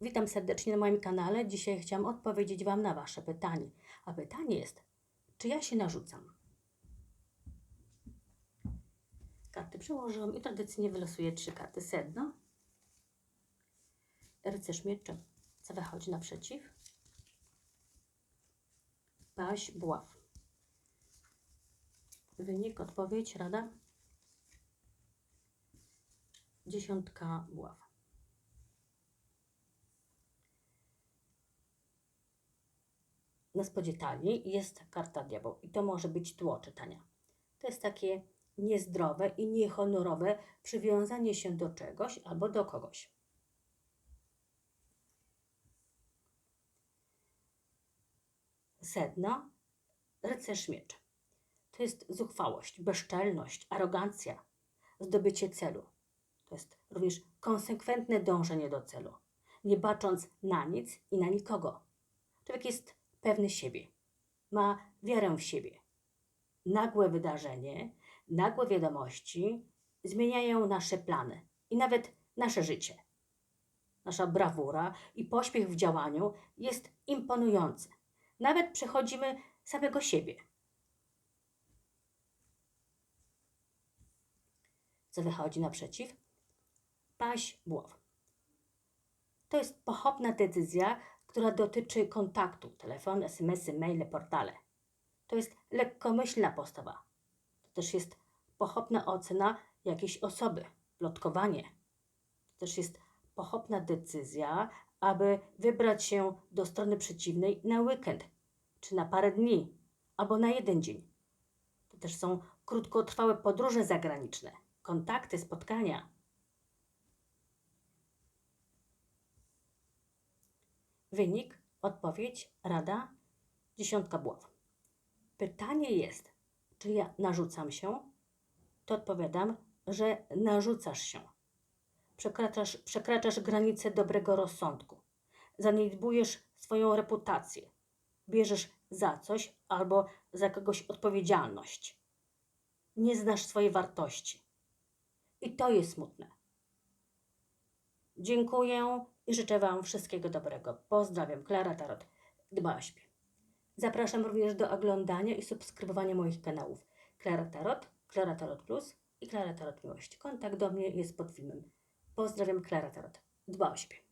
Witam serdecznie na moim kanale. Dzisiaj chciałam odpowiedzieć Wam na Wasze pytanie. A pytanie jest, czy ja się narzucam? Karty przełożyłam i tradycyjnie wylosuję trzy karty sedno. Rycerz mieczy, co wychodzi naprzeciw. Paź, buław. Wynik, odpowiedź, rada. Dziesiątka buław. Na spodzie talii jest karta diabeł i to może być tło czytania. To jest takie niezdrowe i niehonorowe przywiązanie się do czegoś albo do kogoś. Sedno, rycerz mieczy. To jest zuchwałość, bezczelność, arogancja, zdobycie celu. To jest również konsekwentne dążenie do celu, nie bacząc na nic i na nikogo. Człowiek jest pewny siebie, ma wiarę w siebie. Nagłe wydarzenie, nagłe wiadomości zmieniają nasze plany i nawet nasze życie. Nasza brawura i pośpiech w działaniu jest imponujący. Nawet przechodzimy samego siebie. Co wychodzi naprzeciw? Paść głow. To jest pochopna decyzja, która dotyczy kontaktu, telefon, SMS-y, maile, portale. To jest lekkomyślna postawa. To też jest pochopna ocena jakiejś osoby, plotkowanie. To też jest pochopna decyzja, aby wybrać się do strony przeciwnej na weekend, czy na parę dni, albo na jeden dzień. To też są krótkotrwałe podróże zagraniczne, kontakty, spotkania. Wynik, odpowiedź, rada, dziesiątka buław. Pytanie jest, czy ja narzucam się? To odpowiadam, że narzucasz się. Przekraczasz, przekraczasz granice dobrego rozsądku. Zaniedbujesz swoją reputację. Bierzesz za coś albo za kogoś odpowiedzialność. Nie znasz swojej wartości. I to jest smutne. Dziękuję i życzę Wam wszystkiego dobrego. Pozdrawiam, Klara Tarot. Dba o śpię. Zapraszam również do oglądania i subskrybowania moich kanałów Klara Tarot, Klara Tarot Plus i Klara Tarot Miłość. Kontakt do mnie jest pod filmem. Pozdrawiam, Klara Tarot. Dba o śpię.